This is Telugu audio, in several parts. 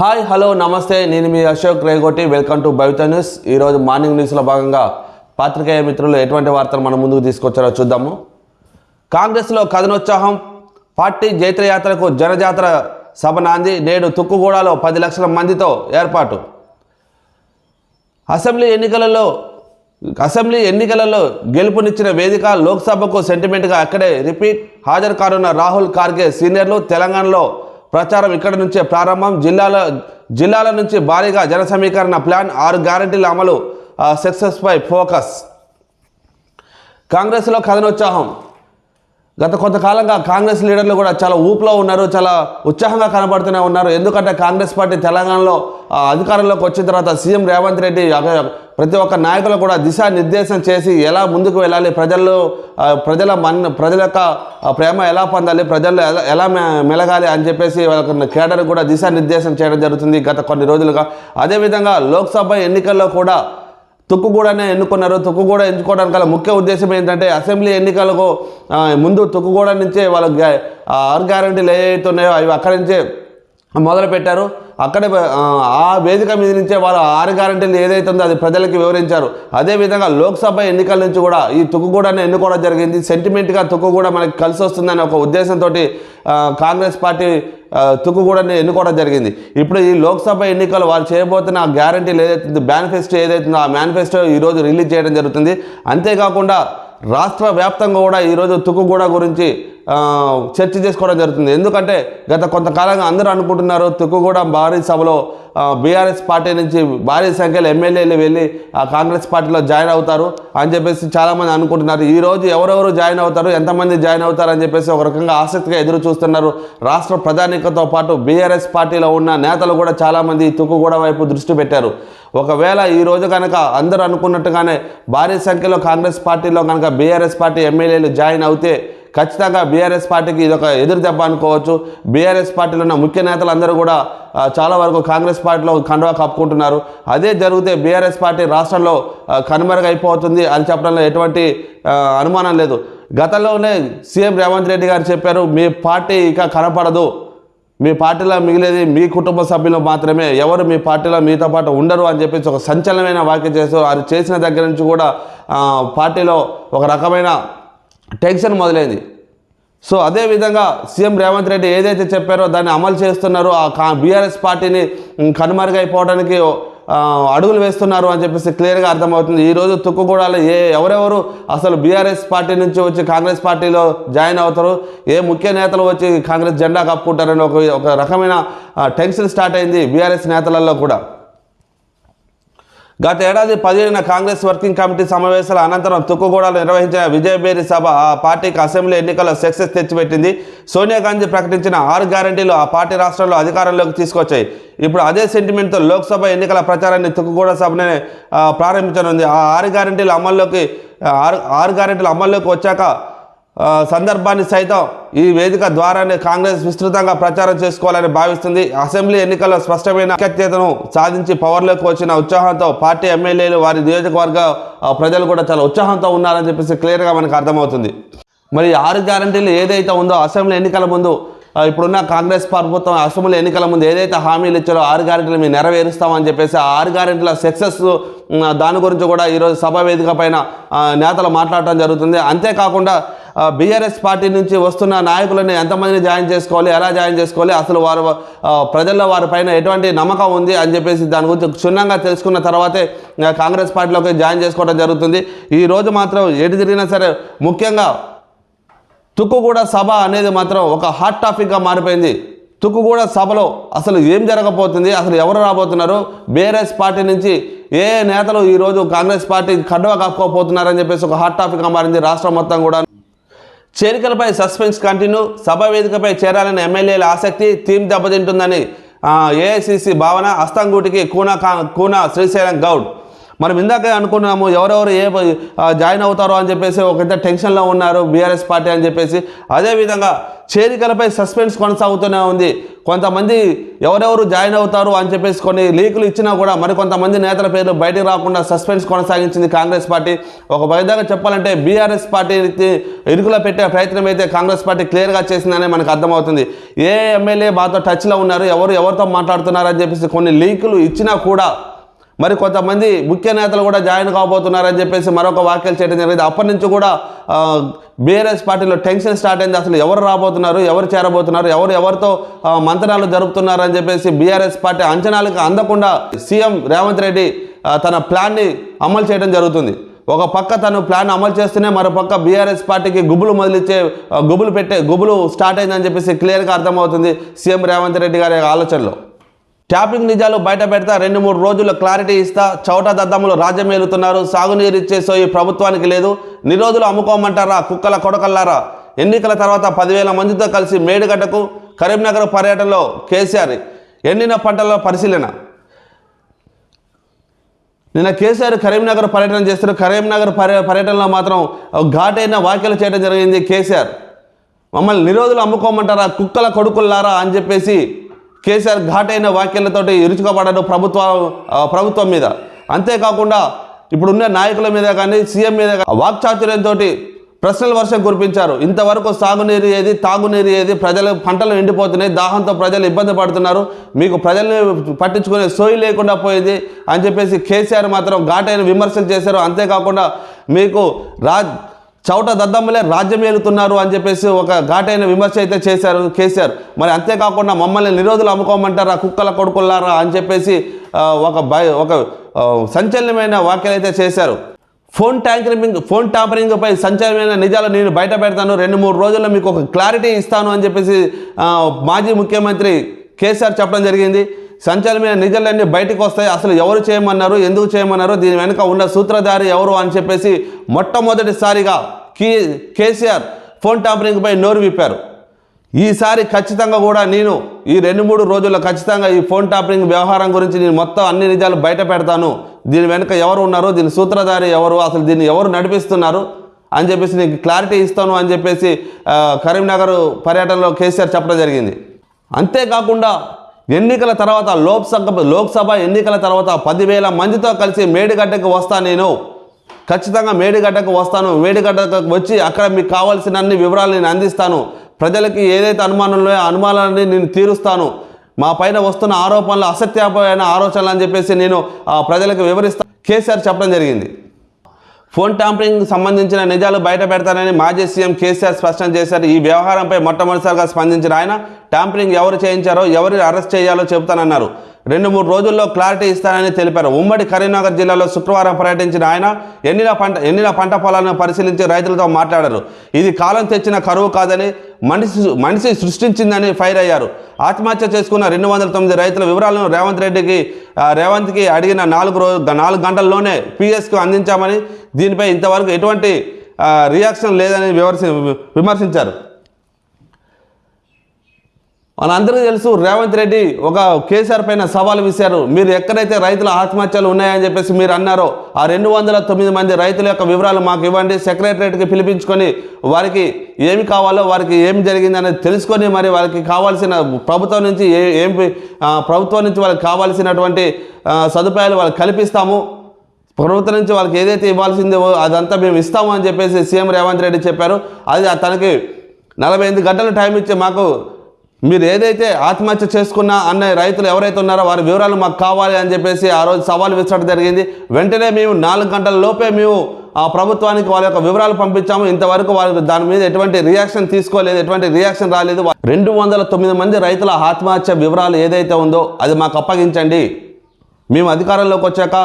హాయ్ హలో నమస్తే. నేను మీ Ashok Regoti welcome to Bhavitha news. ఈరోజు మార్నింగ్ న్యూస్లో భాగంగా పాత్రికేయ మిత్రులు ఎటువంటి వార్తలు మనం ముందుకు తీసుకొచ్చారో చూద్దాము. కాంగ్రెస్లో కథనోత్సాహం. పార్టీ జైత్రయాత్రకు జనజాతర సభ నాంది. నేడు తుక్కుగూడలో పది లక్షల మందితో ఏర్పాటు. అసెంబ్లీ ఎన్నికలలో అసెంబ్లీ ఎన్నికలలో గెలుపునిచ్చిన వేదిక లోక్సభకు సెంటిమెంట్గా అక్కడే రిపీట్. హాజరు కానున్న రాహుల్ ఖార్గే సీనియర్లు తెలంగాణలో ప్రచారం ఇక్కడ నుంచే ప్రారంభం. జిల్లాల జిల్లాల నుంచి భారీగా జన సమీకరణ ప్లాన్ ఆరు గ్యారంటీల అమలు సక్సెస్పై ఫోకస్. కాంగ్రెస్లో కథనోత్సాహం. గత కొంతకాలంగా కాంగ్రెస్ లీడర్లు కూడా చాలా ఊపులో ఉన్నారు చాలా ఉత్సాహంగా కనబడుతూనే ఉన్నారు. ఎందుకంటే కాంగ్రెస్ పార్టీ తెలంగాణలో అధికారంలోకి వచ్చిన తర్వాత సీఎం రేవంత్ రెడ్డి ప్రతి ఒక్క నాయకులు కూడా దిశానిర్దేశం చేసి ఎలా ముందుకు వెళ్ళాలి ప్రజల్లో ప్రజల మన్ ప్రజల యొక్క ప్రేమ ఎలా పొందాలి ప్రజల్లో ఎలా ఎలా మెలగాలి అని చెప్పేసి వాళ్ళకి కేడర్ కూడా దిశానిర్దేశం చేయడం జరుగుతుంది గత కొన్ని రోజులుగా. అదేవిధంగా లోక్సభ ఎన్నికల్లో కూడా తుక్కుగూడనే ఎన్నుకున్నారు. తుక్కుగూడ ఎంచుకోవడానికి గల ముఖ్య ఉద్దేశం ఏంటంటే అసెంబ్లీ ఎన్నికలకు ముందు ముందు తుక్కుగూడ నుంచే వాళ్ళ ఆర్ ఆరు గ్యారంటీలు ఏవైతే ఉన్నాయో అవి అక్కడి నుంచే మొదలుపెట్టారు. అక్కడ ఆ, వేదిక మీద నుంచే వాళ్ళు ఆరు గ్యారంటీలు ఏదైతే ఉందో అది ప్రజలకు వివరించారు. అదేవిధంగా లోక్సభ ఎన్నికల నుంచి కూడా ఈ తుక్కుగూడని ఎన్నుకోవడం జరిగింది. సెంటిమెంట్గా తుక్కుగూడ మనకి కలిసి వస్తుందని ఒక ఉద్దేశంతో కాంగ్రెస్ పార్టీ ఆ, తుక్కుగూడని ఎన్నుకోవడం జరిగింది. ఇప్పుడు ఈ లోక్సభ ఎన్నికలు వాళ్ళు చేయబోతున్న ఆ గ్యారంటీలు ఏదైతే మేనిఫెస్టో ఏదైతుందో ఆ మేనిఫెస్టో ఈరోజు రిలీజ్ చేయడం జరుగుతుంది. అంతేకాకుండా రాష్ట్ర వ్యాప్తంగా కూడా ఈరోజు తుక్కుగూడ గురించి చర్చ చేసుకోవడం జరుగుతుంది. ఎందుకంటే గత కొంతకాలంగా అందరూ అనుకుంటున్నారు తుక్కుగూడ భారీ సభలో బీఆర్ఎస్ పార్టీ నుంచి భారీ సంఖ్యలో ఎమ్మెల్యేలు వెళ్ళి ఆ కాంగ్రెస్ పార్టీలో జాయిన్ అవుతారు అని చెప్పేసి చాలామంది అనుకుంటున్నారు. ఈ రోజు ఎవరెవరు జాయిన్ అవుతారు ఎంతమంది జాయిన్ అవుతారు అని చెప్పేసి ఒక రకంగా ఆసక్తిగా ఎదురు చూస్తున్నారు. రాష్ట్ర ప్రధానికతో పాటు బీఆర్ఎస్ పార్టీలో ఉన్న నేతలు కూడా చాలామంది ఈ తుక్కుగూడ వైపు దృష్టి పెట్టారు. ఒకవేళ ఈరోజు కనుక అందరూ అనుకున్నట్టుగానే భారీ సంఖ్యలో కాంగ్రెస్ పార్టీలో కనుక బీఆర్ఎస్ పార్టీ ఎమ్మెల్యేలు జాయిన్ అవుతే ఖచ్చితంగా బీఆర్ఎస్ పార్టీకి ఇది ఒక ఎదురు దెబ్బ అనుకోవచ్చు. బీఆర్ఎస్ పార్టీలో ఉన్న ముఖ్య నేతలు అందరూ కూడా చాలా వరకు కాంగ్రెస్ పార్టీలో కండువా కప్పుకుంటున్నారు. అదే జరిగితే బీఆర్ఎస్ పార్టీ రాష్ట్రంలో కనుమరుగైపోతుంది అని చెప్పడంలో ఎటువంటి అనుమానం లేదు. గతంలోనే సీఎం రేవంత్ రెడ్డి గారు చెప్పారు మీ పార్టీ ఇక కనపడదు. మీ పార్టీలో మిగిలేది మీ కుటుంబ సభ్యులు మాత్రమే. ఎవరు మీ పార్టీలో మీతో పాటు ఉండరు అని చెప్పేసి ఒక సంచలనమైన వ్యాఖ్య చేస్తూ అది చేసిన దగ్గర నుంచి కూడా పార్టీలో ఒక రకమైన టెన్షన్ మొదలైంది. సో అదేవిధంగా సీఎం రేవంత్ రెడ్డి ఏదైతే చెప్పారో దాన్ని అమలు చేస్తున్నారో ఆ కా బీఆర్ఎస్ పార్టీని కనుమరుగైపోవడానికి అడుగులు వేస్తున్నారు అని చెప్పేసి క్లియర్గా అర్థమవుతుంది. ఈరోజు తుక్కుగూడలో ఏ ఎవరెవరు అసలు బీఆర్ఎస్ పార్టీ నుంచి వచ్చి కాంగ్రెస్ పార్టీలో జాయిన్ అవుతారు ఏ ముఖ్య నేతలు వచ్చి కాంగ్రెస్ జెండా కప్పుకుంటారని ఒక ఒక రకమైన టెన్షన్ స్టార్ట్ అయింది బీఆర్ఎస్ నేతలలో కూడా. గత ఏడాది పదిహేనున కాంగ్రెస్ వర్కింగ్ కమిటీ సమావేశాల అనంతరం తుక్కుగూడలో నిర్వహించిన విజయబేరి సభ ఆ పార్టీకి అసెంబ్లీ ఎన్నికల్లో సక్సెస్ తెచ్చిపెట్టింది. సోనియా గాంధీ ప్రకటించిన ఆరు గ్యారంటీలు ఆ పార్టీ రాష్ట్రంలో అధికారంలోకి తీసుకొచ్చాయి. ఇప్పుడు అదే సెంటిమెంట్తో లోక్సభ ఎన్నికల ప్రచారాన్ని తుక్కుగూడ సభనే ప్రారంభించనుంది. ఆ ఆరు గ్యారంటీలు అమల్లోకి ఆరు ఆరు గ్యారంటీలు అమల్లోకి వచ్చాక సందర్భాన్ని సైతం ఈ వేదిక ద్వారానే కాంగ్రెస్ విస్తృతంగా ప్రచారం చేసుకోవాలని భావిస్తుంది. అసెంబ్లీ ఎన్నికల్లో స్పష్టమైన ఐక్యతను సాధించి పవర్లోకి వచ్చిన ఉత్సాహంతో పార్టీ ఎమ్మెల్యేలు వారి నియోజకవర్గ ప్రజలు కూడా చాలా ఉత్సాహంతో ఉన్నారని చెప్పేసి క్లియర్గా మనకు అర్థమవుతుంది. మరి ఆరు గ్యారంటీలు ఏదైతే ఉందో అసెంబ్లీ ఎన్నికల ముందు ఇప్పుడున్న కాంగ్రెస్ ప్రభుత్వం అసెంబ్లీ ఎన్నికల ముందు ఏదైతే హామీలు ఇచ్చారో ఆరు గ్యారెంటీలు మేము నెరవేరుస్తామని చెప్పేసి ఆ ఆరు గ్యారెంటీల సక్సెస్ దాని గురించి కూడా ఈరోజు సభ వేదిక పైన నేతలు మాట్లాడటం జరుగుతుంది. అంతేకాకుండా బీఆర్ఎస్ పార్టీ నుంచి వస్తున్న నాయకులని ఎంతమందిని జాయిన్ చేసుకోవాలి ఎలా జాయిన్ చేసుకోవాలి అసలు వారు ప్రజల్లో వారి పైన ఎటువంటి నమ్మకం ఉంది అని చెప్పేసి దాని గురించి క్షుణ్ణంగా తెలుసుకున్న తర్వాతే కాంగ్రెస్ పార్టీలోకి జాయిన్ చేసుకోవడం జరుగుతుంది. ఈ రోజు మాత్రం ఎటు తిరిగినా సరే ముఖ్యంగా తుక్కుగూడ సభ అనేది మాత్రం ఒక హాట్ టాపిక్గా మారిపోయింది. తుక్కుగూడ సభలో అసలు ఏం జరగబోతుంది? అసలు ఎవరు రాబోతున్నారు? బీఆర్ఎస్ పార్టీ నుంచి ఏ నేతలు ఈరోజు కాంగ్రెస్ పార్టీ కడ్డవ కప్పుకోపోతున్నారని చెప్పేసి ఒక హాట్ టాపిక్గా మారింది రాష్ట్రం మొత్తం కూడా. చేరికలపై సస్పెన్స్ కంటిన్యూ సభ వేదికపై చేరాలని ఎమ్మెల్యేల ఆసక్తి థీమ్ దెబ్బతింటుందని ఏఐసిసి భావన అస్తంగూటికి కూనా కా కూనా శ్రీశైలం గౌడ్ మనం ఇందాక అనుకున్నాము ఎవరెవరు ఏ జాయిన్ అవుతారో అని చెప్పేసి ఒక టెన్షన్లో ఉన్నారు బీఆర్ఎస్ పార్టీ అని చెప్పేసి. అదేవిధంగా చేరికలపై సస్పెన్స్ కొనసాగుతూనే ఉంది. కొంతమంది ఎవరెవరు జాయిన్ అవుతారు అని చెప్పేసి కొన్ని లీకులు ఇచ్చినా కూడా మరి కొంతమంది నేతల పేర్లు బయటకు రాకుండా సస్పెన్స్ కొనసాగించింది కాంగ్రెస్ పార్టీ. ఒక విధంగా చెప్పాలంటే బీఆర్ఎస్ పార్టీని ఇరుకులో పెట్టే ప్రయత్నం అయితే కాంగ్రెస్ పార్టీ క్లియర్గా చేసిందనే మనకు అర్థమవుతుంది. ఏ ఎమ్మెల్యే మాతో టచ్లో ఉన్నారు ఎవరు ఎవరితో మాట్లాడుతున్నారు అని చెప్పేసి కొన్ని లీకులు ఇచ్చినా కూడా మరి కొంతమంది ముఖ్య నేతలు కూడా జాయిన్ కాబోతున్నారని చెప్పేసి మరొక వ్యాఖ్యలు చేయడం జరిగింది. అప్పటి నుంచి కూడా బీఆర్ఎస్ పార్టీలో టెన్షన్ స్టార్ట్ అయింది. అసలు ఎవరు రాబోతున్నారు ఎవరు చేరబోతున్నారు ఎవరు ఎవరితో మంత్రాలు జరుపుతున్నారని చెప్పేసి బీఆర్ఎస్ పార్టీ అంచనాలకు అందకుండా సీఎం రేవంత్ రెడ్డి తన ప్లాన్ని అమలు చేయడం జరుగుతుంది. ఒక పక్క తను ప్లాన్ అమలు చేస్తూనే మరో పక్క బీఆర్ఎస్ పార్టీకి గుబులు మొదలిచ్చే గుబులు పెట్టే గుబులు స్టార్ట్ అయిందని చెప్పేసి క్లియర్గా అర్థమవుతుంది సీఎం రేవంత్ రెడ్డి గారి ఆలోచనలో. ట్యాపింగ్ నిజాలు బయట పెడతా రెండు మూడు రోజుల్లో క్లారిటీ ఇస్తా చౌట దద్దములు రాజ్యమేలుతున్నారు సాగునీరు ఇచ్చే సోయి ప్రభుత్వానికి లేదు నిరోధులు అమ్ముకోమంటారా కుక్కల కొడకల్లారా? ఎన్నికల తర్వాత పదివేల మందితో కలిసి మేడిగడ్డకు కరీంనగర్ పర్యటనలో కేసీఆర్ ఎండిన పంటల పరిశీలన. నిన్న కేసీఆర్ కరీంనగర్ పర్యటన చేస్తారు కరీంనగర్ పర్య పర్యటనలో మాత్రం ఘాటైన వ్యాఖ్యలు చేయడం జరిగింది కేసీఆర్. మమ్మల్ని నిరోధులు అమ్ముకోమంటారా కుక్కల కొడుకుల్లారా అని చెప్పేసి కేసీఆర్ ఘాటైన వ్యాఖ్యలతోటి ఇరుచుకోబడ్డాడు ప్రభుత్వ ప్రభుత్వం మీద. అంతేకాకుండా ఇప్పుడున్న నాయకుల మీద కానీ సీఎం మీద వాక్చాతుర్యంతో ప్రశ్నల వర్షం కురిపించారు. ఇంతవరకు సాగునీరు ఏది తాగునీరు ఏది ప్రజలు పంటలు ఎండిపోతున్నాయి దాహంతో ప్రజలు ఇబ్బంది పడుతున్నారు మీకు ప్రజల్ని పట్టించుకునే సోయి లేకుండా పోయింది అని చెప్పేసి కేసీఆర్ మాత్రం ఘాటైన విమర్శలు చేశారు. అంతేకాకుండా మీకు రాజ్ చౌట దద్దమ్మలే రాజ్యం ఏలుతున్నారు అని చెప్పేసి ఒక ఘాటైన విమర్శ అయితే చేశారు కేసీఆర్ మరి అంతేకాకుండా మమ్మల్ని నిరోధులు అమ్ముకోమంటారా కుక్కల కొడుకుల్లారా అని చెప్పేసి ఒక భయ ఒక సంచలనమైన వ్యాఖ్యలు అయితే చేశారు. ఫోన్ ట్యాంకరింగ్ ఫోన్ ట్యాంపరింగ్ పై సంచలనమైన నిజాలు నేను బయట పెడతాను. రెండు మూడు రోజుల్లో మీకు ఒక క్లారిటీ ఇస్తాను అని చెప్పేసి మాజీ ముఖ్యమంత్రి కేసీఆర్ చెప్పడం జరిగింది. సంచలనమైన నిజాలన్నీ బయటకు వస్తాయి. అసలు ఎవరు చేయమన్నారు ఎందుకు చేయమన్నారు దీని వెనుక ఉన్న సూత్రధారి ఎవరు అని చెప్పేసి మొట్టమొదటిసారిగా కే కేసీఆర్ ఫోన్ ట్యాంపరింగ్పై నోరు విప్పారు. ఈసారి ఖచ్చితంగా కూడా నేను ఈ రెండు మూడు రోజుల్లో ఖచ్చితంగా ఈ ఫోన్ ట్యాపరింగ్ వ్యవహారం గురించి నేను మొత్తం అన్ని నిజాలు బయట పెడతాను. దీని వెనుక ఎవరు ఉన్నారు దీని సూత్రధారి ఎవరు అసలు దీన్ని ఎవరు నడిపిస్తున్నారు అని చెప్పేసి నీకు క్లారిటీ ఇస్తాను అని చెప్పేసి కరీంనగర్ పర్యటనలో కేసీఆర్ చెప్పడం జరిగింది. అంతేకాకుండా ఎన్నికల తర్వాత లోక్సభ లోక్సభ ఎన్నికల తర్వాత పదివేల మందితో కలిసి మేడిగడ్డకు వస్తా నేను ఖచ్చితంగా మేడిగడ్డకు వస్తాను. మేడిగడ్డకు వచ్చి అక్కడ మీకు కావాల్సిన అన్ని వివరాలు నేను అందిస్తాను. ప్రజలకి ఏదైతే అనుమానంలో అనుమానాన్ని నేను తీరుస్తాను. మా పైన వస్తున్న ఆరోపణలు అసత్యమైన ఆలోచనలు అని చెప్పేసి నేను ఆ, ప్రజలకు వివరిస్తాను కేసీఆర్ చెప్పడం జరిగింది. ఫోన్ ట్యాంపరింగ్ సంబంధించిన నిజాలు బయట పెడతానని మాజీ సీఎం కేసీఆర్ స్పష్టం చేశారు. ఈ వ్యవహారంపై మొట్టమొదటిసారిగా స్పందించిన ఆయన ట్యాంపరింగ్ ఎవరు చేయించారో ఎవరిని అరెస్ట్ చేయాలో చెబుతానన్నారు. రెండు మూడు రోజుల్లో క్లారిటీ ఇస్తానని తెలిపారు. ఉమ్మడి కరీంనగర్ జిల్లాలో శుక్రవారం పర్యటించిన ఆయన ఎండిన పంట ఎండిన పంట పొలాలను పరిశీలించి రైతులతో మాట్లాడారు. ఇది కాలం తెచ్చిన కరువు కాదని మనిషి మనిషి సృష్టించిందని ఫైర్ అయ్యారు. ఆత్మహత్య చేసుకున్న రెండు వందల తొమ్మిది రైతుల వివరాలను రేవంత్ రెడ్డికి రేవంత్కి అడిగిన నాలుగు రోజు నాలుగు గంటల్లోనే పిఎస్కు అందించామని దీనిపై ఇంతవరకు ఎటువంటి రియాక్షన్ లేదని విమర్శి విమర్శించారు. మనందరికీ తెలుసు రేవంత్ రెడ్డి ఒక కేసీఆర్ పైన సవాల్ విసిరారు. మీరు ఎక్కడైతే రైతుల ఆత్మహత్యలు ఉన్నాయని చెప్పేసి మీరు అన్నారో ఆ రెండు వందల తొమ్మిది మంది రైతుల యొక్క వివరాలు మాకు ఇవ్వండి. సెక్రటరేట్కి పిలిపించుకొని వారికి ఏమి కావాలో వారికి ఏం జరిగింది అనేది తెలుసుకొని మరి వారికి కావాల్సిన ప్రభుత్వం నుంచి ఏ ఏం ప్రభుత్వం నుంచి వాళ్ళకి కావాల్సినటువంటి సదుపాయాలు వాళ్ళకి కల్పిస్తాము. ప్రభుత్వం నుంచి వాళ్ళకి ఏదైతే ఇవ్వాల్సిందో అదంతా మేము ఇస్తాము అని చెప్పేసి సీఎం రేవంత్ రెడ్డి చెప్పారు. అది తనకి నలభై ఎనిమిది గంటలు టైం ఇచ్చి మాకు మీరు ఏదైతే ఆత్మహత్య చేసుకున్నా అన్న రైతులు ఎవరైతే ఉన్నారో వారి వివరాలు మాకు కావాలి అని చెప్పేసి ఆ రోజు సవాల్ విసరడం జరిగింది. వెంటనే మేము నాలుగు గంటల లోపే మేము ఆ ప్రభుత్వానికి వాళ్ళ యొక్క వివరాలు పంపించాము. ఇంతవరకు వాళ్ళు దాని మీద ఎటువంటి రియాక్షన్ తీసుకోలేదు ఎటువంటి రియాక్షన్ రాలేదు. రెండు వందల తొమ్మిది మంది రైతుల ఆత్మహత్య వివరాలు ఏదైతే ఉందో అది మాకు అప్పగించండి. మేము అధికారంలోకి వచ్చాక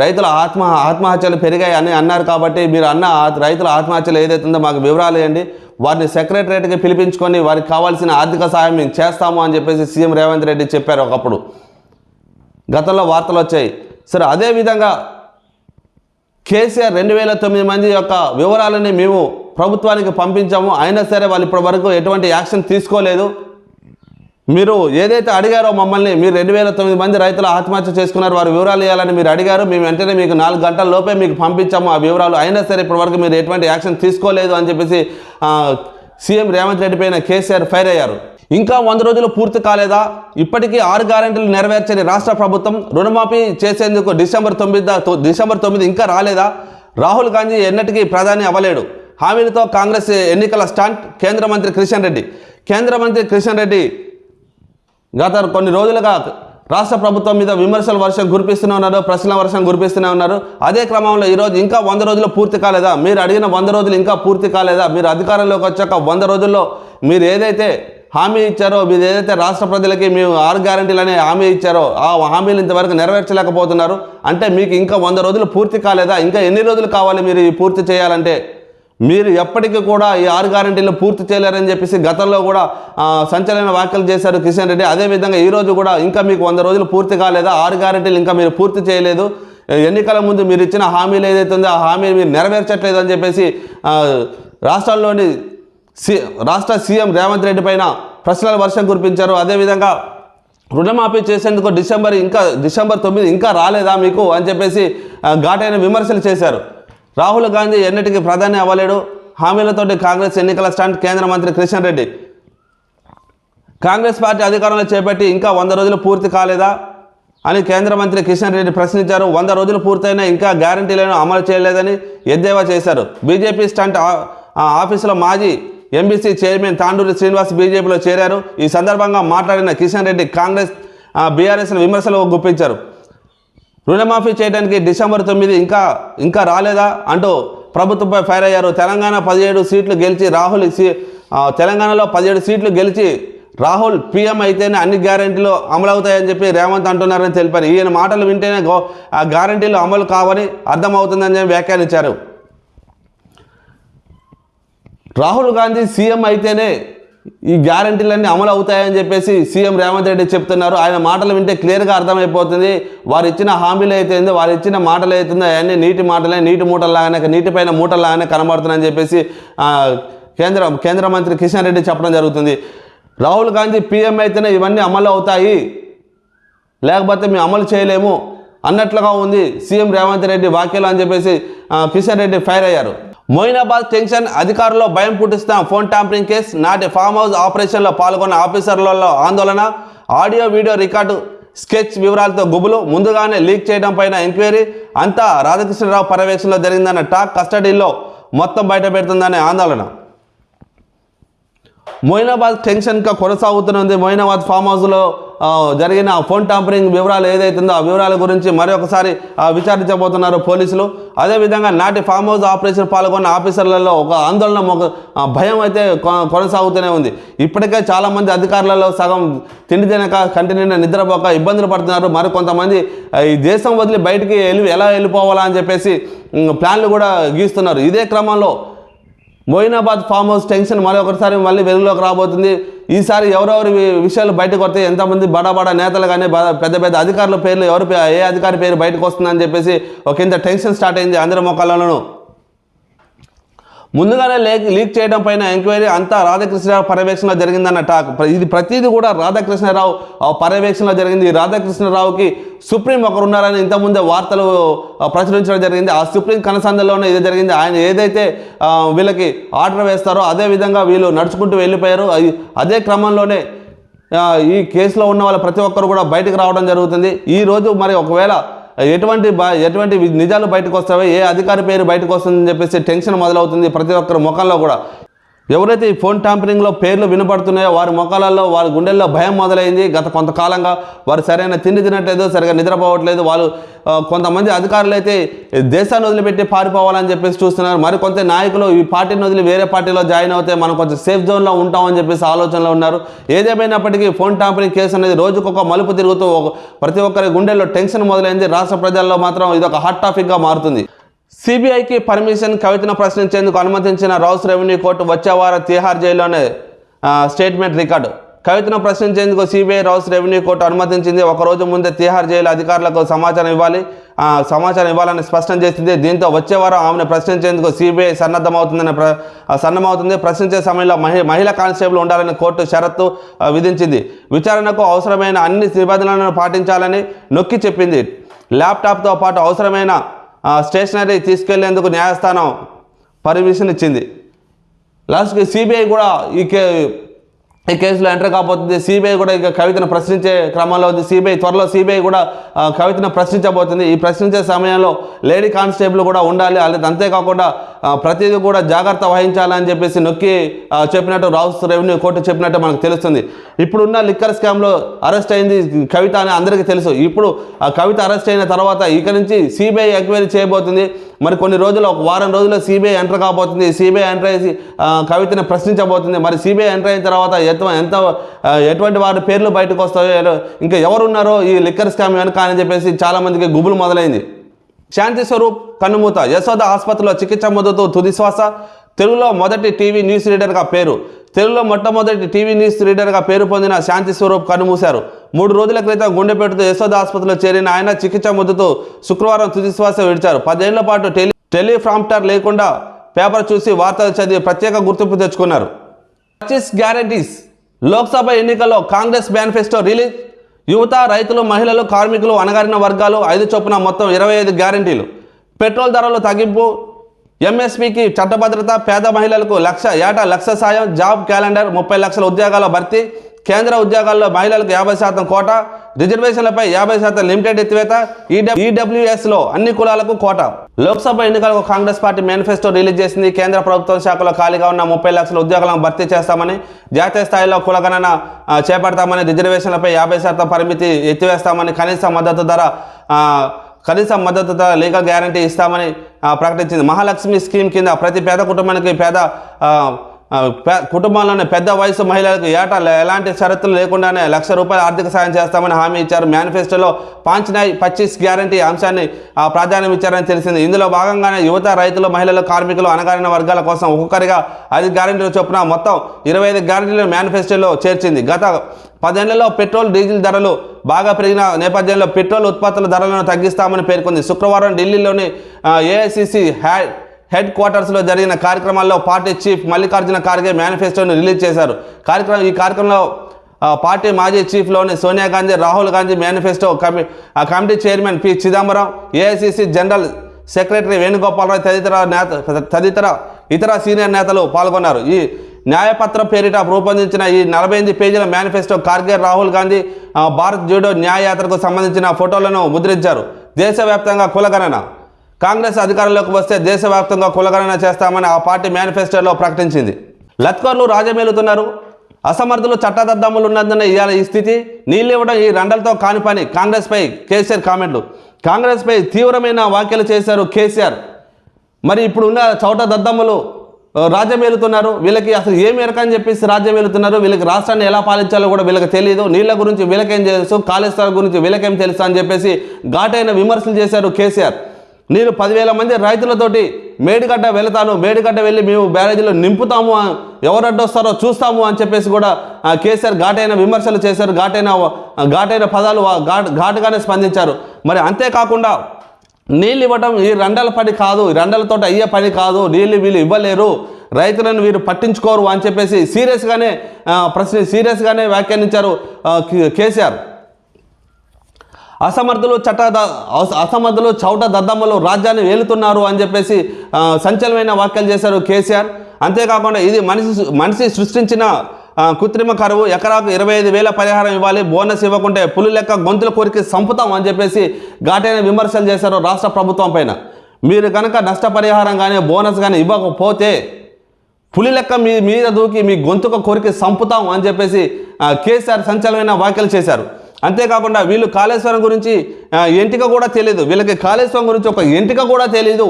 రైతుల ఆత్మ ఆత్మహత్యలు పెరిగాయి అని అన్నారు కాబట్టి మీరు అన్న రైతుల ఆత్మహత్యలు ఏదైతుందో మాకు వివరాలు ఇవ్వండి. వారిని సెక్రటరేట్కి పిలిపించుకొని వారికి కావాల్సిన ఆర్థిక సహాయం మేము చేస్తాము అని చెప్పేసి సీఎం రేవంత్ రెడ్డి చెప్పారు ఒకప్పుడు. గతంలో వార్తలు వచ్చాయి. సరే అదేవిధంగా కేసీఆర్ రెండు వేల తొమ్మిది మంది యొక్క వివరాలని మేము ప్రభుత్వానికి పంపించాము. అయినా సరే వాళ్ళు ఇప్పటి వరకు ఎటువంటి యాక్షన్ తీసుకోలేదు. మీరు ఏదైతే అడిగారో మమ్మల్ని మీరు రెండు వేల తొమ్మిది మంది రైతులు ఆత్మహత్య చేసుకున్నారు వారి వివరాలు ఇవ్వాలని మీరు అడిగారు మేము వెంటనే మీకు నాలుగు గంటల లోపే మీకు పంపించాము ఆ వివరాలు. అయినా సరే ఇప్పటివరకు మీరు ఎటువంటి యాక్షన్ తీసుకోలేదు అని చెప్పేసి సీఎం రేవంత్ రెడ్డి పైన కేసీఆర్ ఫైర్ అయ్యారు. ఇంకా వంద రోజులు పూర్తి కాలేదా? ఇప్పటికీ ఆరు గ్యారెంటీలు నెరవేర్చని రాష్ట్ర ప్రభుత్వం రుణమాఫీ చేసేందుకు డిసెంబర్ తొమ్మిది డిసెంబర్ తొమ్మిది ఇంకా రాలేదా? రాహుల్ గాంధీ ఎన్నటికీ ప్రధాని అవ్వలేడు. హామీలతో కాంగ్రెస్ ఎన్నికల స్టాంట్ కేంద్ర మంత్రి కిషన్ రెడ్డి కేంద్ర మంత్రి కిషన్ రెడ్డి గత కొన్ని రోజులుగా రాష్ట్ర ప్రభుత్వం మీద విమర్శల వర్షం కురిపిస్తూనే ఉన్నారు ప్రశ్నల వర్షం కురిపిస్తూనే ఉన్నారు. అదే క్రమంలో ఈరోజు ఇంకా వంద రోజులు పూర్తి కాలేదా? మీరు అడిగిన వంద రోజులు ఇంకా పూర్తి కాలేదా? మీరు అధికారంలోకి వచ్చాక వంద రోజుల్లో మీరు ఏదైతే హామీ ఇచ్చారో మీరు ఏదైతే రాష్ట్ర ప్రజలకి మేము ఆరు గ్యారంటీలు అనే హామీ ఇచ్చారో ఆ హామీలు ఇంతవరకు నెరవేర్చలేకపోతున్నారు. అంటే మీకు ఇంకా వంద రోజులు పూర్తి కాలేదా? ఇంకా ఎన్ని రోజులు కావాలి మీరు పూర్తి చేయాలంటే? మీరు ఎప్పటికీ కూడా ఈ ఆరు గ్యారంటీలు పూర్తి చేయలేరని చెప్పేసి గతంలో కూడా సంచలన వ్యాఖ్యలు చేశారు కిషన్ రెడ్డి. అదేవిధంగా ఈరోజు కూడా ఇంకా మీకు వంద రోజులు పూర్తి కాలేదా? ఆరు గ్యారంటీలు ఇంకా మీరు పూర్తి చేయలేదు. ఎన్నికల ముందు మీరు ఇచ్చిన హామీలు ఏదైతే ఉందో ఆ హామీ మీరు నెరవేర్చట్లేదు అని చెప్పేసి రాష్ట్రాల్లోని సి రాష్ట్ర సీఎం రేవంత్ రెడ్డి పైన ప్రశ్నల వర్షం కురిపించారు. అదేవిధంగా రుణమాఫీ చేసేందుకు డిసెంబర్ ఇంకా డిసెంబర్ తొమ్మిది ఇంకా రాలేదా మీకు అని చెప్పేసి ఘాటైన విమర్శలు చేశారు. రాహుల్ గాంధీ ఎన్నిటికీ ప్రధాని అవ్వలేడు? హామీలతోటి కాంగ్రెస్ ఎన్నికల స్టాండ్ కేంద్ర మంత్రి కిషన్ రెడ్డి. కాంగ్రెస్ పార్టీ అధికారంలో చేపట్టి ఇంకా వంద రోజులు పూర్తి కాలేదా? అని కేంద్ర మంత్రి కిషన్ రెడ్డి ప్రశ్నించారు. వంద రోజులు పూర్తయినా ఇంకా గ్యారంటీలను అమలు చేయలేదని ఎద్దేవా చేశారు. బీజేపీ స్టంట్ ఆఫీసులో మాజీ ఎంబీసీ చైర్మన్ తాండూరి శ్రీనివాస్ బీజేపీలో చేరారు. ఈ సందర్భంగా మాట్లాడిన కిషన్ రెడ్డి కాంగ్రెస్ బీఆర్ఎస్ విమర్శలు గుప్పించారు. రుణమాఫీ చేయడానికి డిసెంబర్ తొమ్మిది ఇంకా ఇంకా రాలేదా? అంటూ ప్రభుత్వంపై ఫైర్ అయ్యారు. తెలంగాణ పదిహేడు సీట్లు గెలిచి రాహుల్ సీ- తెలంగాణలో పదిహేడు సీట్లు గెలిచి రాహుల్ పీఎం అయితేనే అన్ని గ్యారంటీలు అమలు అవుతాయని చెప్పి రేవంత్ అంటున్నారని తెలిపారు. ఈయన మాటలు వింటేనే గో ఆ గ్యారంటీలు అమలు కావని అర్థమవుతుందని చెప్పి వ్యాఖ్యానించారు. రాహుల్ గాంధీ సీఎం అయితేనే ఈ గ్యారంటీలన్నీ అమలు అవుతాయని చెప్పేసి సీఎం రేవంత్ రెడ్డి చెప్తున్నారు. ఆయన మాటలు వింటే క్లియర్గా అర్థమైపోతుంది. వారు ఇచ్చిన హామీలు అయితే వారు ఇచ్చిన మాటలు అవుతుందో అవన్నీ నీటి మాటలే నీటి మూటల్లాగానే నీటిపైన మూటల్లాగానే కనబడుతున్నాయని చెప్పేసి కేంద్ర కేంద్ర మంత్రి కిషన్ రెడ్డి చెప్పడం జరుగుతుంది. రాహుల్ గాంధీ పీఎం అయితేనే ఇవన్నీ అమలు అవుతాయి. లేకపోతే మేము అమలు చేయలేము అన్నట్లుగా ఉంది సీఎం రేవంత్ రెడ్డి వాక్యాలు అని చెప్పేసి కిషన్ రెడ్డి ఫైర్ అయ్యారు. మొయినాబాద్ జంక్షన్ అధికారుల్లో భయం పుట్టిస్తున్న ఫోన్ ట్యాంపరింగ్ కేసు నాటి ఫామ్ హౌస్ ఆపరేషన్లో పాల్గొన్న ఆఫీసర్లలో ఆందోళన. ఆడియో వీడియో రికార్డు స్కెచ్ వివరాలతో గుబులు ముందుగానే లీక్ చేయడం పైన ఎంక్వైరీ. అంతా రాధాకృష్ణరావు పర్యవేక్షణలో జరిగిందన్న టాక్ కస్టడీలో మొత్తం బయట పెడుతుందనే ఆందోళన. మొయినాబాద్ టెన్షన్గా కొనసాగుతున్నది. మొయినాబాద్ ఫామ్ హౌస్లో జరిగిన ఫోన్ టాంపరింగ్ వివరాలు ఏదైతుందో ఆ వివరాల గురించి మరొకసారి విచారించబోతున్నారు పోలీసులు. అదేవిధంగా నాటి ఫామ్ హౌస్ ఆపరేషన్ పాల్గొన్న ఆఫీసర్లలో ఒక ఆందోళన ఒక భయం అయితే కొ- కొనసాగుతూనే ఉంది. ఇప్పటికే చాలామంది అధికారులలో సగం తిండి తినక కంటి నిండా నిద్రపోక ఇబ్బందులు పడుతున్నారు. మరి కొంతమంది ఈ దేశం వదిలి బయటికి వెళ్ళి ఎలా వెళ్ళిపోవాలా అని చెప్పేసి ప్లాన్లు కూడా గీస్తున్నారు. ఇదే క్రమంలో మోయినాబాద్ ఫామ్ హౌస్ టెన్షన్ మళ్ళీ ఒకసారి మళ్ళీ వెలుగులోకి రాబోతుంది. ఈసారి ఎవరెవరి విషయాలు బయటకు వస్తే ఎంతమంది బడా బడా నేతలు కానీ పెద్ద పెద్ద అధికారుల పేర్లు ఎవరి ఏ అధికారి పేరు బయటకు వస్తుందని చెప్పేసి ఒక ఇంత టెన్షన్ స్టార్ట్ అయింది అందరి మొక్కలలోనూ ముందుగానే లీక్ లీక్ చేయడం పైన ఎంక్వైరీ అంతా రాధాకృష్ణరావు పర్యవేక్షణలో జరిగిందన్న టాక్. ఇది ప్రతిదీ కూడా రాధాకృష్ణరావు ఆ, పర్యవేక్షణలో జరిగింది. రాధాకృష్ణరావుకి సుప్రీం ఒకరు ఉన్నారని ఇంతకుముందే వార్తలు ప్రచురించడం జరిగింది. ఆ సుప్రీం కనసందలోనే ఇది జరిగింది. ఆయన ఏదైతే వీళ్ళకి ఆర్డర్ వేస్తారో అదే విధంగా వీళ్ళు నడుచుకుంటూ వెళ్ళిపోయారు. అదే క్రమంలోనే ఈ కేసులో ఉన్న వాళ్ళ ప్రతి ఒక్కరు కూడా బయటకు రావడం జరుగుతుంది. ఈ రోజు మరి ఒకవేళ ఎటువంటి ఎటువంటి నిజాలు బయటకు వస్తాయో ఏ అధికారి పేరు బయటకు వస్తుందని చెప్పేసి టెన్షన్ మొదలవుతుంది ప్రతి ఒక్కరి ముఖంలో కూడా. ఎవరైతే ఈ ఫోన్ ట్యాంపరింగ్లో పేర్లు వినపడుతున్నాయో వారి మొఖాలలో వారి గుండెల్లో భయం మొదలైంది. గత కొంతకాలంగా వారు సరైన తిండి తినట్లేదు సరిగా నిద్రపోవట్లేదు. వాళ్ళు కొంతమంది అధికారులు అయితే దేశాన్ని వదిలిపెట్టి పారిపోవాలని చెప్పేసి చూస్తున్నారు. మరి కొంత నాయకులు ఈ పార్టీని వదిలి వేరే పార్టీలో జాయిన్ అవుతే మనం కొంచెం సేఫ్ జోన్లో ఉంటామని చెప్పేసి ఆలోచనలో ఉన్నారు. ఏదేమైనప్పటికీ ఫోన్ ట్యాంపరింగ్ కేసు అనేది రోజుకొక మలుపు తిరుగుతూ ప్రతి ఒక్కరి గుండెల్లో టెన్షన్ మొదలైంది. రాష్ట్ర ప్రజల్లో మాత్రం ఇది ఒక హాట్ టాపిక్గా మారుతుంది. సిబిఐకి పర్మిషన్ కవితను ప్రశ్నించేందుకు అనుమతించిన రౌస్ రెవెన్యూ కోర్టు వచ్చే వారం తిహార్ జైల్లోనే స్టేట్మెంట్ రికార్డు. కవితను ప్రశ్నించేందుకు సిబిఐ రౌస్ రెవెన్యూ కోర్టు అనుమతించింది. ఒకరోజు ముందే తిహార్ జైలు అధికారులకు సమాచారం ఇవ్వాలి. సమాచారం ఇవ్వాలని స్పష్టం చేసింది. దీంతో వచ్చే వారం ఆమెను ప్రశ్నించేందుకు సిబిఐ సన్నద్ధమవుతుందని ప్ర సన్నమవుతుంది. ప్రశ్నించే సమయంలో మహి మహిళా కానిస్టేబుల్ ఉండాలని కోర్టు షరతు విధించింది. విచారణకు అవసరమైన అన్ని నిబంధనలను పాటించాలని నొక్కి చెప్పింది. ల్యాప్టాప్తో పాటు అవసరమైన స్టేషనరీ తీసుకెళ్ళేందుకు న్యాయస్థానం పర్మిషన్ ఇచ్చింది. లాస్ట్కి సిబిఐ కూడా ఈ కే ఈ కేసులో ఎంటర్ కాబోతుంది. సిబిఐ కూడా ఇక కవితను ప్రశ్నించే క్రమంలో ఉంది. సిబిఐ త్వరలో సిబిఐ కూడా కవితను ప్రశ్నించబోతుంది. ఈ ప్రశ్నించే సమయంలో లేడీ కానిస్టేబుల్ కూడా ఉండాలి. అలాగే అంతేకాకుండా ప్రతిదీ కూడా జాగ్రత్త వహించాలని చెప్పేసి నొక్కి చెప్పినట్టు రావుస్ రెవెన్యూ కోర్టు చెప్పినట్టు మనకు తెలుస్తుంది. ఇప్పుడున్న లిక్కర్ స్కామ్లో అరెస్ట్ అయింది కవిత అని అందరికీ తెలుసు. ఇప్పుడు ఆ కవిత అరెస్ట్ అయిన తర్వాత ఇక నుంచి సిబిఐ ఎంక్వైరీ చేయబోతుంది. మరి కొన్ని రోజులు ఒక వారం రోజుల్లో సిబిఐ ఎంటర్ కాబోతుంది. సిబిఐ ఎంటర్ అయ్యి కవితని ప్రశ్నించబోతుంది. మరి సిబిఐ ఎంటర్ అయిన తర్వాత ఎంత ఎంత ఎటువంటి వారి పేర్లు బయటకు వస్తాయో ఇంకా ఎవరున్నారో ఈ లిక్కర్ స్కామ్ వెనక అని చెప్పేసి చాలామందికి గుబులు మొదలైంది. శాంతి స్వరూప్ కన్నుమూత యశోద ఆసుపత్రిలో చికిత్స మొదలుతూ తుదిశ్వాస తెలుగులో మొదటి టీవీ న్యూస్ రీడర్గా పేరు. తెలుగులో మొట్టమొదటి టీవీ న్యూస్ రీడర్గా పేరు పొందిన శాంతి స్వరూప్ కన్నుమూశారు మూడు రోజుల క్రితం గుండెపేటతో యశోద ఆసుపత్రిలో చేరిన ఆయన చికిత్స మొదలుతూ శుక్రవారం తుదిశ్వాస విడిచారు. పదేళ్ళ పాటు టెలి టెలిఫ్రాంప్టర్ లేకుండా పేపర్ చూసి వార్తలు చదివి ప్రత్యేక గుర్తింపు తెచ్చుకున్నారు. Purchase guarantees. లోక్సభ ఎన్నికల్లో కాంగ్రెస్ మేనిఫెస్టో రిలీజ్ యువత రైతులు మహిళలు కార్మికులు అణగారిన వర్గాలు ఐదు చొప్పున మొత్తం ఇరవై ఐదు గ్యారంటీలు. పెట్రోల్ ధరలు తగ్గింపు ఎంఎస్పీకి చట్టభద్రత పేద మహిళలకు లక్ష ఏటా లక్ష సాయం జాబ్ క్యాలెండర్ ముప్పై లక్షల ఉద్యోగాల భర్తీ కేంద్ర ఉద్యోగాల్లో మహిళలకు యాభై శాతం కోట రిజర్వేషన్లపై యాభై శాతం లిమిటెడ్ ఎత్తివేత ఈడబ్ల్యూఎస్లో అన్ని కులాలకు కోట. లోక్సభ ఎన్నికలకు కాంగ్రెస్ పార్టీ మేనిఫెస్టో రిలీజ్ చేసింది. కేంద్ర ప్రభుత్వం శాఖలో ఖాళీగా ఉన్న ముప్పై లక్షల ఉద్యోగాలను భర్తీ చేస్తామని జాతీయ స్థాయిలో కులగణన చేపడతామని రిజర్వేషన్లపై యాభై శాతం పరిమితి ఎత్తివేస్తామని కనీస మద్దతు ధర కనీస మద్దతు ధర లీగల్ గ్యారంటీ ఇస్తామని ప్రకటించింది. మహాలక్ష్మి స్కీమ్ కింద ప్రతి పేద కుటుంబానికి పేద కుటుంబంలోని పెద్ద వయసు మహిళలకు ఏటా ఎలాంటి షరతులు లేకుండానే లక్ష రూపాయల ఆర్థిక సాయం చేస్తామని హామీ ఇచ్చారు. మేనిఫెస్టోలో పాంచ్నాయ్ పచ్చీస్ గ్యారంటీ అంశాన్ని ప్రాధాన్యం ఇచ్చారని తెలిసింది. ఇందులో భాగంగానే యువత రైతులు మహిళలు కార్మికులు అణగారిన వర్గాల కోసం ఒక్కొక్కరిగా ఐదు గ్యారంటీలు చొప్పున మొత్తం ఇరవై ఐదు గ్యారంటీలు మేనిఫెస్టోలో చేర్చింది. గత పదేళ్ళలో పెట్రోల్ డీజిల్ ధరలు బాగా పెరిగిన నేపథ్యంలో పెట్రోల్ ఉత్పత్తుల ధరలను తగ్గిస్తామని పేర్కొంది. శుక్రవారం ఢిల్లీలోని ఏఐసిసి హ్యా హెడ్ క్వార్టర్స్లో జరిగిన కార్యక్రమాల్లో పార్టీ చీఫ్ మల్లికార్జున ఖార్గే మేనిఫెస్టోను రిలీజ్ చేశారు. కార్యక్రమం ఈ కార్యక్రమంలో పార్టీ మాజీ చీఫ్లోని Sonia Gandhi Rahul Gandhi manifesto కమి committee chairman P Chidambaram AICC general secretary Venugopalarao తదితర నేత తదితర ఇతర సీనియర్ నేతలు పాల్గొన్నారు. ఈ న్యాయపత్రం పేరిట రూపొందించిన ఈ నలభై ఎనిమిది పేజీల మేనిఫెస్టో ఖార్గే రాహుల్ గాంధీ భారత్ జూడో న్యాయయాత్రకు సంబంధించిన ఫోటోలను ముద్రించారు. దేశవ్యాప్తంగా కులగణన కాంగ్రెస్ అధికారంలోకి వస్తే దేశవ్యాప్తంగా కులగణన చేస్తామని ఆ పార్టీ మేనిఫెస్టోలో ప్రకటించింది. లత్కర్లు రాజమేలుతున్నారు. అసమర్థులు చట్టదద్దములు ఉన్నందున ఇవాళ ఈ స్థితి నీళ్ళు ఇవ్వడం ఈ రండలతో కాని పని కాంగ్రెస్పై కేసీఆర్ కామెంట్లు. కాంగ్రెస్పై తీవ్రమైన వ్యాఖ్యలు చేశారు కేసీఆర్. మరి ఇప్పుడు ఉన్న చౌట దద్దమ్మలు రాజ్యమేలుతున్నారు రాజ్యం వీళ్ళకి అసలు ఏం ఎరకని చెప్పేసి రాజ్యమేలుతున్నారు వీళ్ళకి రాష్ట్రాన్ని ఎలా పాలించాలో కూడా వీళ్ళకి తెలియదు నీళ్ళ గురించి వీళ్ళకేం తెలుసు? కాళేశ్వరం గురించి వీళ్ళకేం తెలుసు అని చెప్పేసి ఘాటైన విమర్శలు చేశారు కేసీఆర్. నేను పదివేల మంది రైతులతోటి మేడిగడ్డ వెళతాను మేడిగడ్డ వెళ్ళి మేము బ్యారేజీలో నింపుతాము ఆ, ఎవరు అడ్డొస్తారో చూస్తాము అని చెప్పేసి కూడా కేసీఆర్ ఘాటైన విమర్శలు చేశారు ఘాటైన ఘాటైన పదాలు ఘాట్ ఘాటుగానే స్పందించారు. మరి అంతేకాకుండా నీళ్ళు ఇవ్వడం ఈ రండల పని కాదు ఈ రండలతో అయ్యే పని కాదు నీళ్ళు వీళ్ళు ఇవ్వలేరు రైతులను వీరు పట్టించుకోరు అని చెప్పేసి సీరియస్గానే ప్రశ్న సీరియస్గానే వ్యాఖ్యానించారు కేసీఆర్. అసమర్థులు చట్ట అస- అసమర్థులు చౌట దద్దమ్మలు రాజ్యాన్ని వేలుతున్నారు అని చెప్పేసి సంచలనమైన వ్యాఖ్యలు చేశారు కేసీఆర్. అంతేకాకుండా ఇది మనిషి మనిషి సృష్టించిన కృత్రిమ కరువు ఎకరాకు ఇరవై ఐదు వేల పరిహారం ఇవ్వాలి బోనస్ ఇవ్వకుంటే పులి లెక్క గొంతుల కోరిక సంపుతాం అని చెప్పేసి ఘాటైన విమర్శలు చేశారు రాష్ట్ర ప్రభుత్వం పైన. మీరు కనుక నష్టపరిహారం కానీ బోనస్ కానీ ఇవ్వకపోతే పులి లెక్క మీ మీద దూకి మీ గొంతుక కోరిక సంపుతాం అని చెప్పేసి కేసీఆర్ సంచలనమైన వ్యాఖ్యలు చేశారు. అంతేకాకుండా వీళ్ళు కాళేశ్వరం గురించి ఎంటిక కూడా తెలియదు వీళ్ళకి కాళేశ్వరం గురించి ఒక ఎంటిక కూడా తెలియదు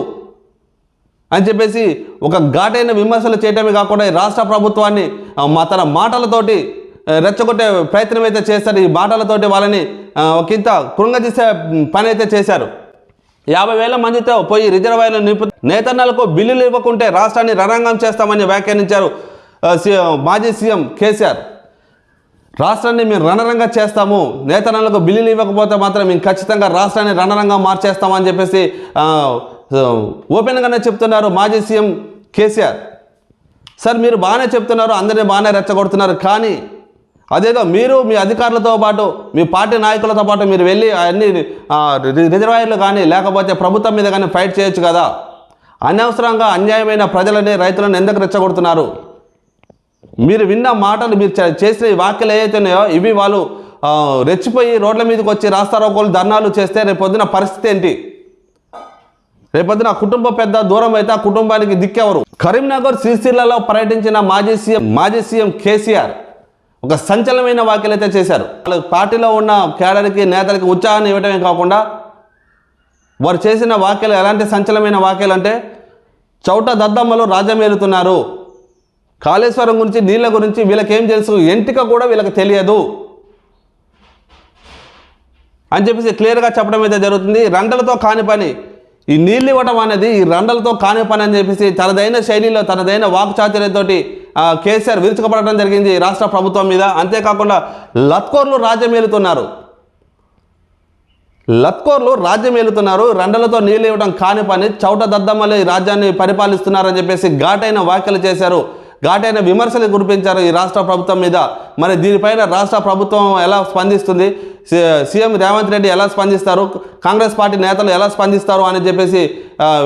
అని చెప్పేసి ఒక ఘాటైన విమర్శలు చేయటమే కాకుండా ఈ రాష్ట్ర ప్రభుత్వాన్ని మా తన మాటలతోటి రెచ్చగొట్టే ప్రయత్నం అయితే చేస్తారు. ఈ మాటలతోటి వాళ్ళని ఒకంత కృంగదీసే పని అయితే చేశారు. యాభై వేల మందితో పోయి రిజర్వాయర్లు నింపు నేతన్నలకు బిల్లులు ఇవ్వకుంటే రాష్ట్రాన్ని రణరంగం చేస్తామని వ్యాఖ్యానించారు మాజీ సీఎం కేసీఆర్. రాష్ట్రాన్ని మేము రణరంగా చేస్తాము. నేతనాలకు బిల్లులు ఇవ్వకపోతే మాత్రం మేము ఖచ్చితంగా రాష్ట్రాన్ని రణరంగా మార్చేస్తామని చెప్పేసి ఓపెన్గానే చెప్తున్నారు మాజీ సీఎం కేసీఆర్. సార్ మీరు బాగానే చెప్తున్నారు అందరినీ బాగానే రెచ్చగొడుతున్నారు కానీ అదేదో మీరు మీ అధికారులతో పాటు మీ పార్టీ నాయకులతో పాటు మీరు వెళ్ళి అన్ని రిజర్వాయర్లు కానీ లేకపోతే ప్రభుత్వం మీద కానీ ఫైట్ చేయొచ్చు కదా? అనవసరంగా అన్యాయమైన ప్రజలని రైతులను ఎందుకు రెచ్చగొడుతున్నారు? మీరు విన్న మాటలు మీరు చే- చేసిన ఈ వ్యాఖ్యలు ఏవైతే ఇవి వాళ్ళు రెచ్చిపోయి రోడ్ల మీదకి వచ్చి రాస్తారోకోలు ధర్నాలు చేస్తే రేపొద్దున పరిస్థితి ఏంటి? రేపొద్దున కుటుంబ పెద్ద దూరం అయితే ఆ కుటుంబానికి దిక్కెవరు? కరీంనగర్ సిరిసిల్లలో పర్యటించిన మాజీ సీఎం మాజీ సీఎం కేసీఆర్ ఒక సంచలనమైన వ్యాఖ్యలు అయితే చేశారు. వాళ్ళ పార్టీలో ఉన్న కేడర్కి నేతలకి ఉత్సాహాన్ని ఇవ్వటమే కాకుండా వారు చేసిన వ్యాఖ్యలు ఎలాంటి సంచలనమైన వ్యాఖ్యలు అంటే చౌట దద్దమ్మలు రాజ్యమేలుతున్నారు కాళేశ్వరం గురించి నీళ్ళ గురించి వీళ్ళకేం తెలుసు? ఎంటిక కూడా వీళ్ళకి తెలియదు. అని చెప్పేసి క్లియర్గా చెప్పడం అయితే జరుగుతుంది. రండలతో కాని పని. ఈ నీళ్ళు ఇవ్వటం అనేది ఈ రండలతో కాని పని అని చెప్పేసి తనదైన శైలిలో తనదైన వాక్చాతుర్యంతో కేసీఆర్ విరుచుకపడటం జరిగింది రాష్ట్ర ప్రభుత్వం మీద. అంతేకాకుండా లత్కోర్లు రాజ్యమేలుతున్నారు. లత్కోర్లు రాజ్యం ఏలుతున్నారు రండలతో నీళ్ళు ఇవ్వడం కాని పని. చౌట దద్దమ్మలే రాజ్యాన్ని పరిపాలిస్తున్నారని చెప్పేసి ఘాటైన వ్యాఖ్యలు చేశారు. ఘాటైన విమర్శలు కురిపించారు ఈ రాష్ట్ర ప్రభుత్వం మీద. మరి దీనిపైన రాష్ట్ర ప్రభుత్వం ఎలా స్పందిస్తుంది? సీఎం రేవంత్ రెడ్డి ఎలా స్పందిస్తారు? కాంగ్రెస్ పార్టీ నేతలు ఎలా స్పందిస్తారు అని చెప్పేసి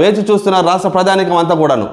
వేచి చూస్తున్నారు రాష్ట్ర ప్రధానికం అంతా కూడాను.